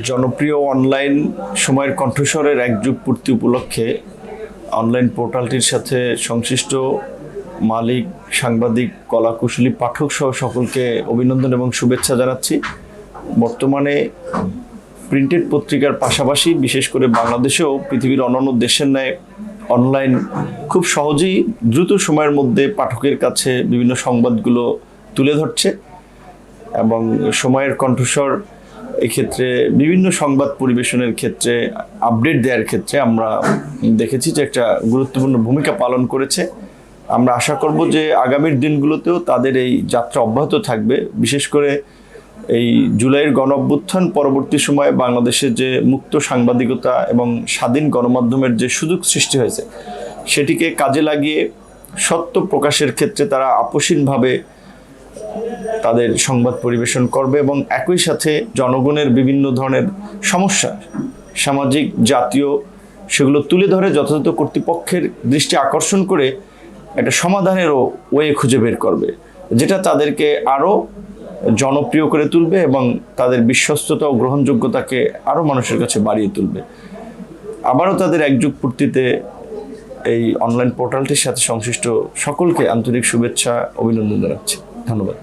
জনপ্রিয় অনলাইন সময়ের কণ্ঠস্বরের একযুগ পূর্তি উপলক্ষে অনলাইন পোর্টালটির সাথে সংশ্লিষ্ট মালিক, সাংবাদিক, কলাকুশলী পাঠক সহ সকলকে অভিনন্দন এবং শুভেচ্ছা জানাচ্ছি। বর্তমানে প্রিন্টেড পত্রিকার পাশাপাশি, বিশেষ করে বাংলাদেশেও পৃথিবীর অন্যান্য দেশের ন্যায় অনলাইন খুব সহজেই দ্রুত সময়ের মধ্যে পাঠকের কাছে বিভিন্ন সংবাদগুলো তুলে ধরছে এবং সময়ের কণ্ঠস্বর এক্ষেত্রে বিভিন্ন সংবাদ পরিবেশনের ক্ষেত্রে আপডেট দেওয়ার ক্ষেত্রে আমরা দেখেছি যে একটা গুরুত্বপূর্ণ ভূমিকা পালন করেছে। আমরা আশা করব যে আগামীর দিনগুলোতেও তাদের এই যাত্রা অব্যাহত থাকবে। বিশেষ করে এই জুলাইয়ের গণ অভ্যুত্থান পরবর্তী সময়ে বাংলাদেশের যে মুক্ত সাংবাদিকতা এবং স্বাধীন গণমাধ্যমের যে সুযোগ সৃষ্টি হয়েছে, সেটিকে কাজে লাগিয়ে সত্য প্রকাশের ক্ষেত্রে তারা আপোষহীনভাবে তাদের সংবাদ পরিবেশন করবে এবং একই সাথে জনগণের বিভিন্ন ধরনের সমস্যা, সামাজিক, জাতীয়, সেগুলো তুলে ধরে যথাযথ কর্তৃপক্ষের দৃষ্টি আকর্ষণ করে একটা সমাধানেরও ওয়ে খুঁজে বের করবে, যেটা তাদেরকে আরও জনপ্রিয় করে তুলবে এবং তাদের বিশ্বস্ততা ও গ্রহণযোগ্যতাকে আরও মানুষের কাছে বাড়িয়ে তুলবে। আবারও তাদের একযুগ পূর্তিতে এই অনলাইন পোর্টালটির সাথে সংশ্লিষ্ট সকলকে আন্তরিক শুভেচ্ছা, অভিনন্দন জানাচ্ছি। ধন্যবাদ।